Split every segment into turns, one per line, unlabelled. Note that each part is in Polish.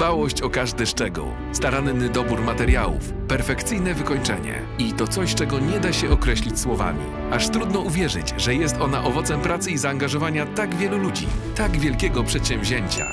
Dbałość o każdy szczegół, staranny dobór materiałów, perfekcyjne wykończenie. I to coś, czego nie da się określić słowami. Aż trudno uwierzyć, że jest ona owocem pracy i zaangażowania tak wielu ludzi, tak wielkiego przedsięwzięcia.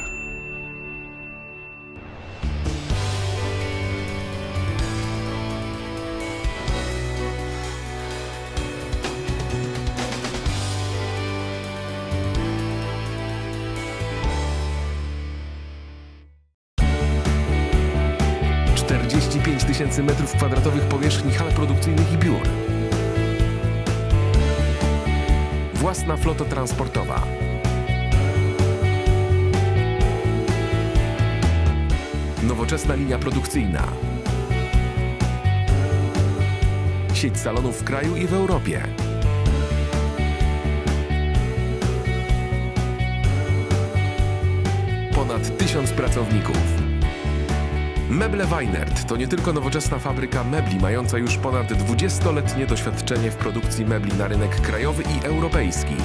Czterdzieści pięć tysięcy metrów kwadratowych powierzchni hal produkcyjnych i biur. Własna flota transportowa. Nowoczesna linia produkcyjna. Sieć salonów w kraju i w Europie. Ponad tysiąc pracowników. Meble Weinert to nie tylko nowoczesna fabryka mebli mająca już ponad 20-letnie doświadczenie w produkcji mebli na rynek krajowy i europejski.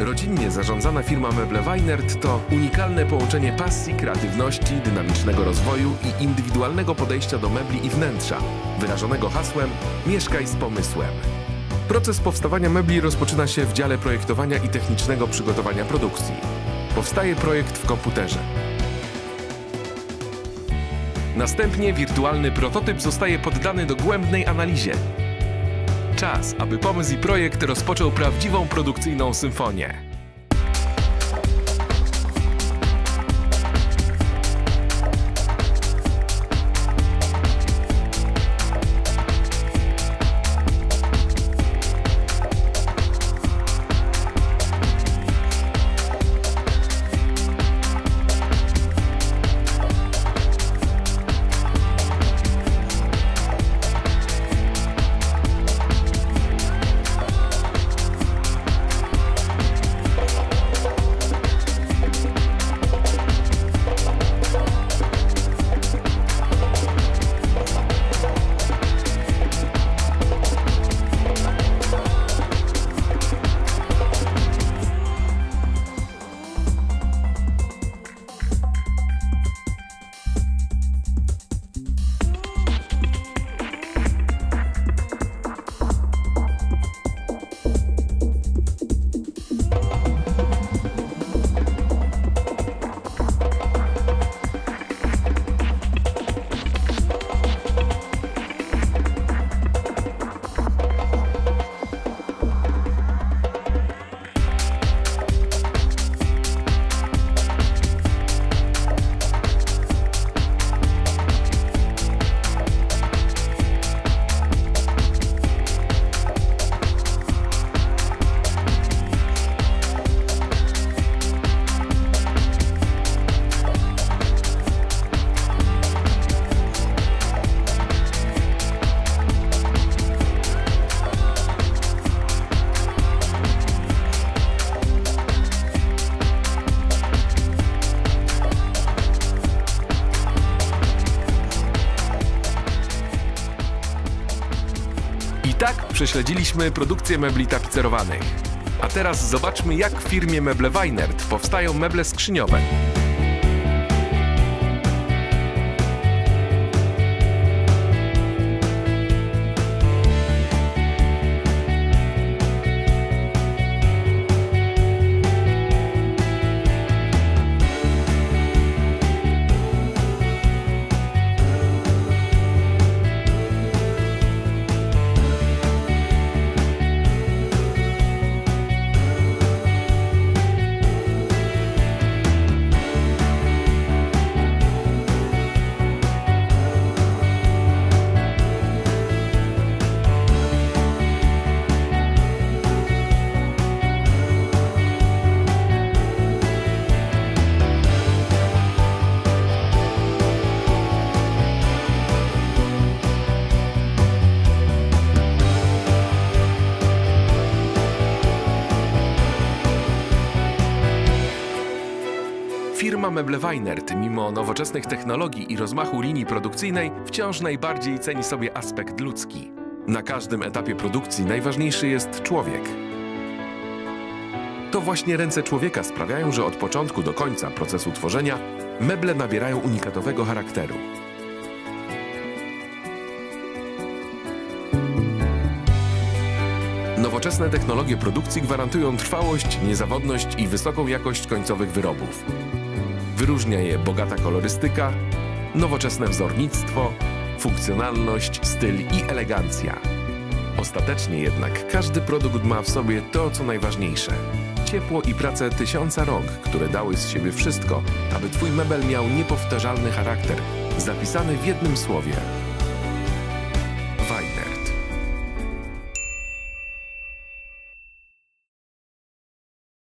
Rodzinnie zarządzana firma Meble Weinert to unikalne połączenie pasji, kreatywności, dynamicznego rozwoju i indywidualnego podejścia do mebli i wnętrza, wyrażonego hasłem Mieszkaj z pomysłem. Proces powstawania mebli rozpoczyna się w dziale projektowania i technicznego przygotowania produkcji. Powstaje projekt w komputerze. Następnie wirtualny prototyp zostaje poddany dogłębnej analizie. Czas, aby pomysł i projekt rozpoczął prawdziwą produkcyjną symfonię. Tak prześledziliśmy produkcję mebli tapicerowanych. A teraz zobaczmy, jak w firmie Meble Weinert powstają meble skrzyniowe. Meble Weinert, mimo nowoczesnych technologii i rozmachu linii produkcyjnej, wciąż najbardziej ceni sobie aspekt ludzki. Na każdym etapie produkcji najważniejszy jest człowiek. To właśnie ręce człowieka sprawiają, że od początku do końca procesu tworzenia meble nabierają unikatowego charakteru. Nowoczesne technologie produkcji gwarantują trwałość, niezawodność i wysoką jakość końcowych wyrobów. Wyróżnia je bogata kolorystyka, nowoczesne wzornictwo, funkcjonalność, styl i elegancja. Ostatecznie jednak każdy produkt ma w sobie to, co najważniejsze. Ciepło i pracę tysiąca rąk, które dały z siebie wszystko, aby Twój mebel miał niepowtarzalny charakter, zapisany w jednym słowie